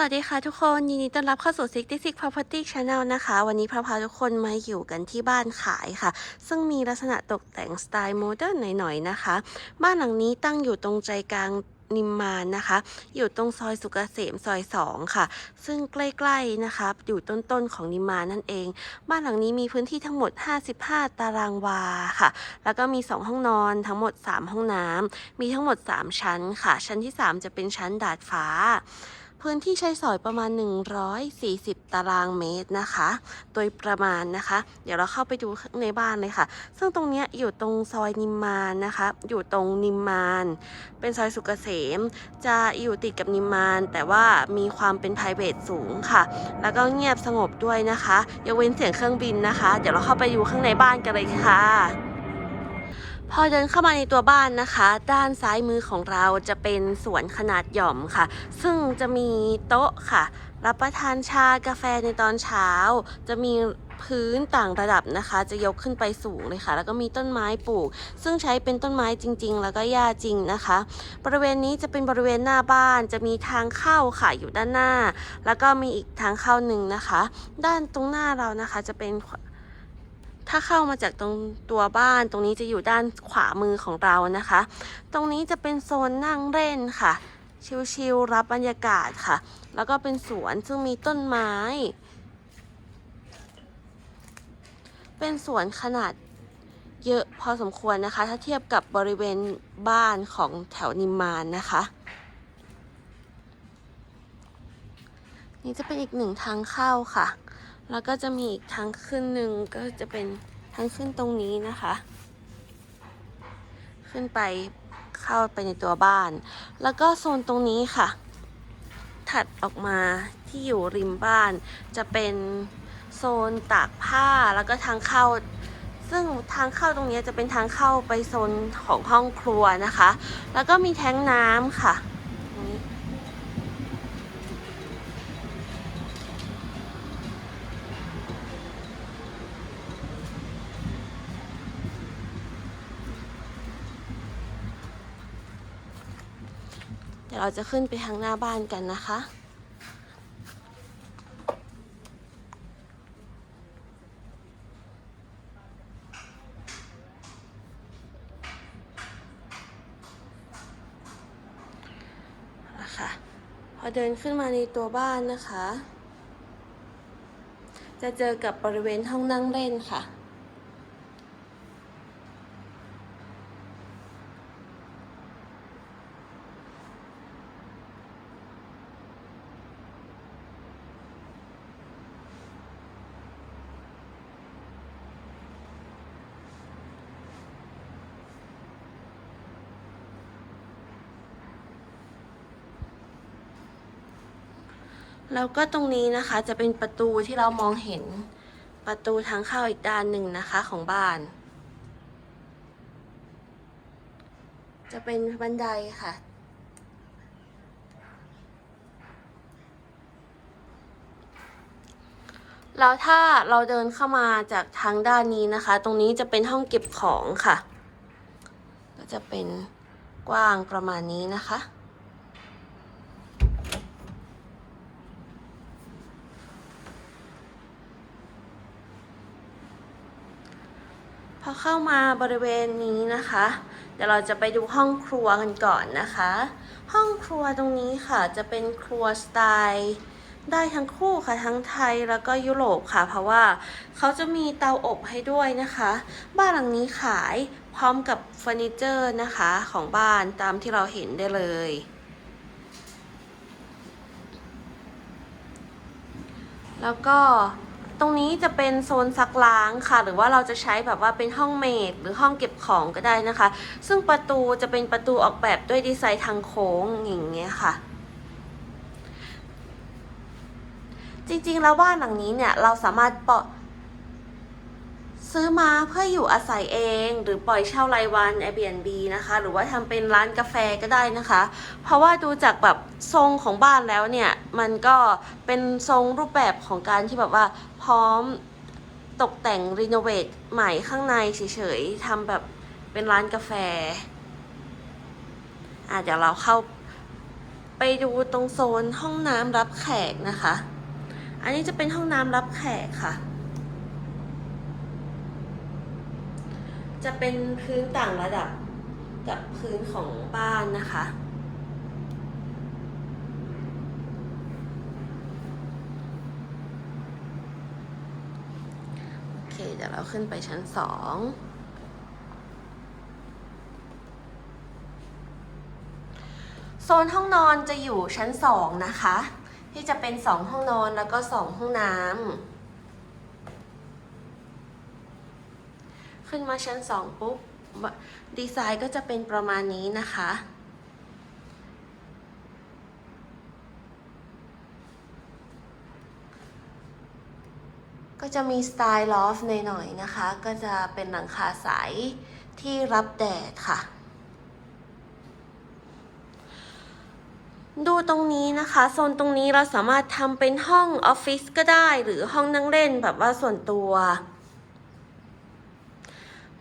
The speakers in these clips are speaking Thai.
สวัสดีค่ะทุกคนยินดีต้อนรับเข้าสู่ 66 Property Channel นะคะ วันนี้พาพาทุกคนมาอยู่กันที่บ้านขายค่ะ ซึ่งมีลักษณะตกแต่งสไตล์โมเดิร์นหน่อยๆนะคะ บ้านหลังนี้ตั้งอยู่ตรงใจกลางนิมมานนะคะ อยู่ตรงซอยสุกเกษมซอย2ค่ะ ซึ่งใกล้ๆนะคะอยู่ต้นๆของนิมมานนั่นเอง บ้านหลังนี้มีพื้นที่ทั้งหมด 55 ตารางวาค่ะ แล้วก็มี 2 ห้องนอนทั้งหมด 3 ห้องน้ำมีทั้งหมด 3 ชั้นค่ะ ชั้นที่ 3 จะเป็นชั้นดาดฟ้า พื้นที่ใช้สอยประมาณ 140 ตารางเมตรนะคะ โดยประมาณนะคะ เดี๋ยวเราเข้าไปดูข้างในบ้านเลยค่ะ ซึ่งตรงนี้อยู่ตรงซอยนิมมานนะคะ อยู่ตรงนิมมาน เป็นซอยสุกเกษม จะอยู่ติดกับนิมมาน แต่ว่ามีความเป็น p r i v a t สูงค่ะ แล้วก็เงียบสงบด้วยนะคะยกเว้นเสียงเครื่องบินนะคะ เดี๋ยวเราเข้าไปดูข้างในบ้านกันเลยค่ะ พอเดินเข้ามาในตัวบ้านนะคะ ด้านซ้ายมือของเราจะเป็นสวนขนาดหย่อมค่ะ ซึ่งจะมีโต๊ะค่ะ รับประทานชากาแฟในตอนเช้า จะมีพื้นต่างระดับนะคะ จะยกขึ้นไปสูงเลยค่ะ แล้วก็มีต้นไม้ปลูก ซึ่งใช้เป็นต้นไม้จริง ๆ แล้วก็หญ้าจริงนะคะ บริเวณนี้จะเป็นบริเวณหน้าบ้าน จะมีทางเข้าค่ะอยู่ด้านหน้า แล้วก็มีอีกทางเข้าหนึ่งนะคะ ด้านตรงหน้าเรานะคะจะเป็น ถ้าเข้ามาจากตรงตัวบ้านตรงนี้จะอยู่ด้านขวามือของเรานะคะ ตรงนี้จะเป็นโซนนั่งเล่นค่ะ ชิลๆรับบรรยากาศค่ะ แล้วก็เป็นสวนซึ่งมีต้นไม้ เป็นสวนขนาดเยอะพอสมควรนะคะ ถ้าเทียบกับบริเวณบ้านของแถวนิมมานนะคะ นี่จะเป็นอีกหนึ่งทางเข้าค่ะ แล้วก็จะมีอีกทางขึ้นหนึ่งก็จะเป็นทางขึ้นตรงนี้นะคะ ขึ้นไปเข้าไปในตัวบ้าน แล้วก็โซนตรงนี้ค่ะ ถัดออกมาที่อยู่ริมบ้าน จะเป็นโซนตากผ้าแล้วก็ทางเข้า ซึ่งทางเข้าตรงนี้จะเป็นทางเข้าไปโซนของห้องครัวนะคะ แล้วก็มีแท้งน้ำค่ะตรงนี้ เดี๋ ยวเราจะขึ้นไปทางหน้าบ้านกันนะคะ นะคะพอเดินขึ้นมาในตัวบ้านนะคะ จะเจอกับบริเวณห้องนั่งเล่นค่ะ แล้วก็ตรงนี้นะคะจะเป็นประตูที่เรามองเห็นประตูทางเข้าอีกด้านหนึ่งนะคะของบ้าน จะเป็นบันไดค่ะ แล้วถ้าเราเดินเข้ามาจากทางด้านนี้นะคะ ตรงนี้จะเป็นห้องเก็บของค่ะ ก็จะเป็นกว้างประมาณนี้นะคะ อเข้ามาบริเวณนี้นะคะ เดี๋ยวเราจะไปดูห้องครัวกันก่อนนะคะ ห้องครัวตรงนี้ค่ะจะเป็นครัวสไตล์ได้ทั้งคู่ค่ะทั้งไทยแล้วก็ยุโรปค่ะ เพราะว่าเขาจะมีเตาอบให้ด้วยนะคะ บ้านหลังนี้ขายพร้อมกับเฟอร์นิเจอร์นะคะของบ้านตามที่เราเห็นได้เลย แล้วก็ ตรงนี้จะเป็นโซนซักล้างค่ะ หรือว่าเราจะใช้แบบว่าเป็นห้องเมดหรือห้องเก็บของก็ได้นะคะ ซึ่งประตูจะเป็นประตูออกแบบด้วยดีไซน์ทางโค้งอย่างเงี้ยค่ะจริงๆ แล้วบ้านหลังนี้เนี่ยเราสามารถเปาะ ซื้อมาเพื่ออยู่อาศัยเอง หรือปล่อยเช่ารายวัน Airbnb นะคะ หรือว่าทำเป็นร้านกาแฟก็ได้นะคะ เพราะว่าดูจากแบบทรงของบ้านแล้วเนี่ย มันก็เป็นทรงรูปแบบของการที่แบบว่าพร้อมตกแต่งรีโนเวทใหม่ข้างในเฉยๆทำแบบเป็นร้านกาแฟอะเดี๋ยวเราเข้าไปดูตรงโซนห้องน้ำรับแขกนะคะ อันนี้จะเป็นห้องน้ำรับแขกค่ะ จะเป็นพื้นต่างระดับกับพื้นของบ้านนะคะ โอเค เดี๋ยวเราขึ้นไปชั้นสองโซนห้องนอนจะอยู่ชั้นสองนะคะ ที่จะเป็นสองห้องนอนแล้วก็สองห้องน้ำ ขึ้นมาชั้นสองปุ๊บดีไซน์ก็จะเป็นประมาณนี้นะคะ ก็จะมีสไตล์ลอฟหน่อยๆนะคะ ก็จะเป็นหลังคาใสที่รับแดดค่ะดูตรงนี้นะคะโซนตรงนี้เราสามารถทำเป็นห้องออฟฟิศก็ได้ หรือห้องนั่งเล่นแบบว่าส่วนตัว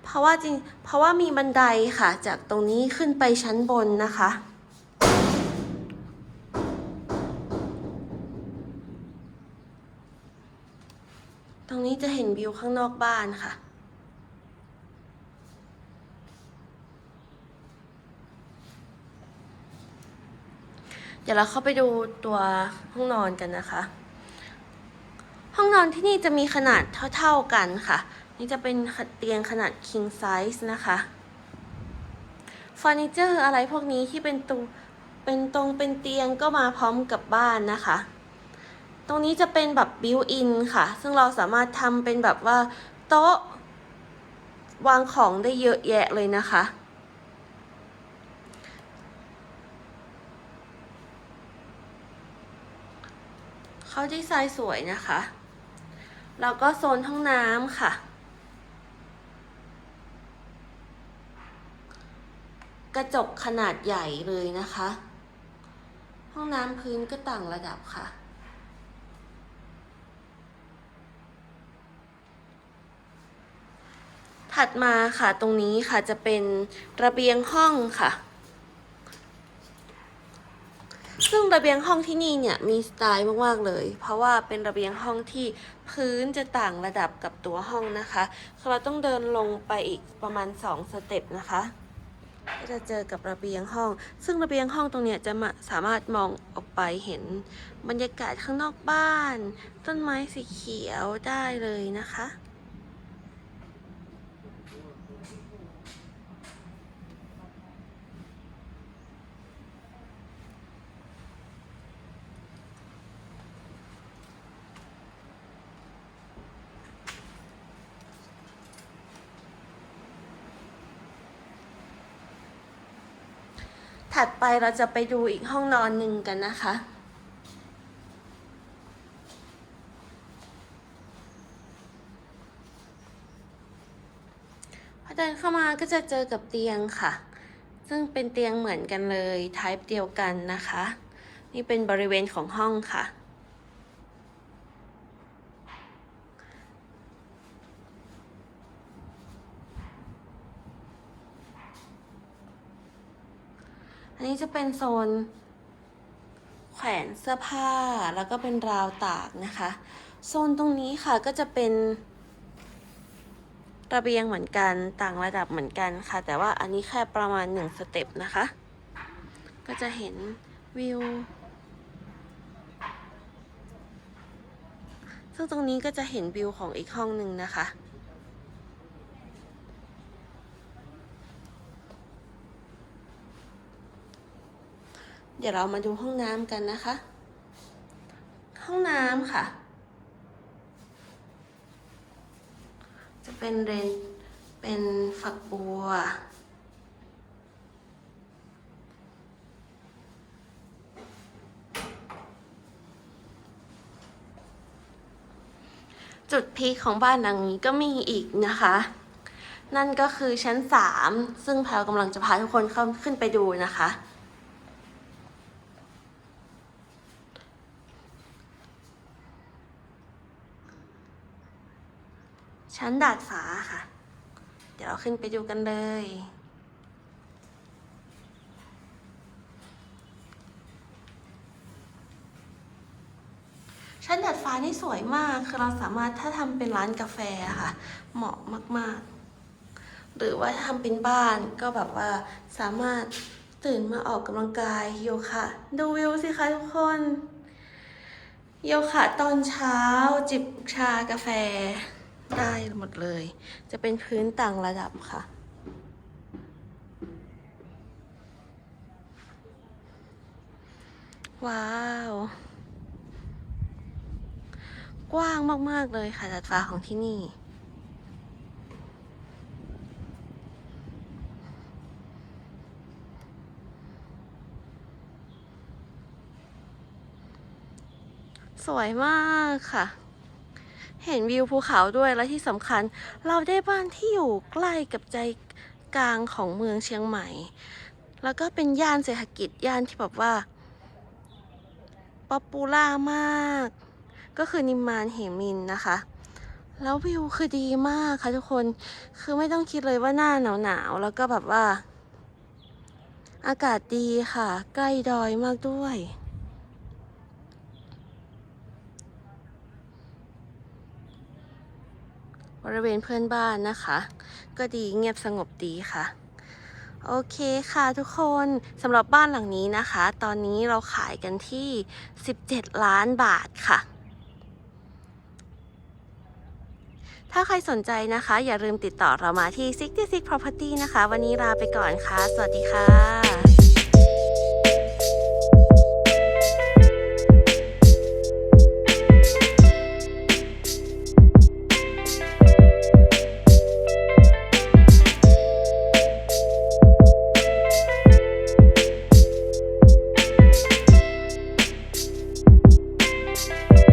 เพราะว่าจริงเพราะว่ามีบันไดค่ะ จากตรงนี้ขึ้นไปชั้นบนนะคะ ตรงนี้จะเห็นวิวข้างนอกบ้านค่ะเดี๋ยวเราเข้าไปดูตัวห้องนอนกันนะคะ ห้องนอนที่นี่จะมีขนาดเท่า ๆกันค่ะ นี่จะเป็นเตียงขนาด king size นะคะเฟอร์นิเจอร์อะไรพวกนี้ที่เป็นตูเป็นตรงเป็นเตียงก็มาพร้อมกับบ้านนะคะ ตรงนี้จะเป็นแบบบิวอินค่ะ ซึ่งเราสามารถทำเป็นแบบว่าโต๊ะ วางของได้เยอะแยะเลยนะคะ เขาดีไซน์สวยนะคะ แล้วก็โซนห้องน้ำค่ะ กระจกขนาดใหญ่เลยนะคะ ห้องน้ำพื้นก็ต่างระดับค่ะ ถัดมาค่ะตรงนี้ค่ะจะเป็นระเบียงห้องค่ะ ซึ่งระเบียงห้องที่นี่เนี่ยมีสไตล์มากๆเลย เพราะว่าเป็นระเบียงห้องที่พื้นจะต่างระดับกับตัวห้องนะคะเราต้องเดินลงไปอีกประมาณ 2 สเต็ปนะคะ ก็จะเจอกับระเบียงห้อง ซึ่งระเบียงห้องตรงเนี้ยจะมาสามารถมองออกไปเห็นบรรยากาศข้างนอกบ้าน ต้นไม้สีเขียวได้เลยนะคะ ถัดไปเราจะไปดูอีกห้องนอนหนึ่งกันนะคะ พอเดินเข้ามาก็จะเจอกับเตียงค่ะ ซึ่งเป็นเตียงเหมือนกันเลย ไทป์เดียวกันนะคะ นี่เป็นบริเวณของห้องค่ะ อันนี้จะเป็นโซน แขวนเสื้อผ้าแล้วก็เป็นราวตากนะคะ โซนตรงนี้ค่ะก็จะเป็นระเบียงเหมือนกันต่างระดับเหมือนกันค่ะ แต่ว่าอันนี้แค่ประมาณหนึ่งสเต็ปนะคะ ก็จะเห็นวิวซึ่งตรงนี้ก็จะเห็นวิวของอีกห้องหนึ่งนะคะ ดี๋ยวเรามาดูห้องน้ำกันนะคะ ห้องน้ำค่ะ จะเป็นเรนเป็นฝักบัว จุดพีคของบ้านหลังนี้ก็มีอีกนะคะนั่นก็คือชั้นสามซึ่งแพลวกำลังจะพาทุกคนเข้าขึ้นไปดูนะคะ ชั้นดาดฟ้าค่ะ เดี๋ยวเราขึ้นไปดูกันเลย ชั้นดาดฟ้านี่สวยมาก คือเราสามารถถ้าทำเป็นร้านกาแฟค่ะ เหมาะมาก ๆ หรือว่าทำเป็นบ้านก็แบบว่าสามารถตื่นมาออกกำลังกายโยคะดูวิวสิคะทุกคน โยคะตอนเช้าจิบชากาแฟ ได้หมดเลย จะเป็นพื้นต่างระดับค่ะ ว้าว กว้างมาก ๆ เลยค่ะดาดฟ้าของที่นี่สวยมากค่ะ เห็นวิวภูเขาด้วยและที่สำคัญ เราได้บ้านที่อยู่ใกล้กับใจกลางของเมืองเชียงใหม่ แล้วก็เป็นย่านเศรษฐกิจย่านที่แบบว่าป๊อปปูล่ามาก ก็คือนิมมานเหมินนะคะ แล้ววิวคือดีมากค่ะทุกคนคือไม่ต้องคิดเลยว่าหน้าหนาวหนาวๆแล้วก็แบบว่า อากาศดีค่ะ ใกล้ดอยมากด้วย บริเวณเพื่อนบ้านนะคะ ก็ดีเงียบสงบดีค่ะ โอเคค่ะทุกคนสำหรับบ้านหลังนี้นะคะ ตอนนี้เราขายกันที่ 17 ล้านบาทค่ะถ้าใครสนใจนะคะ อย่าลืมติดต่อเรามาที่ 66 Property นะคะ วันนี้ลาไปก่อนค่ะ สวัสดีค่ะ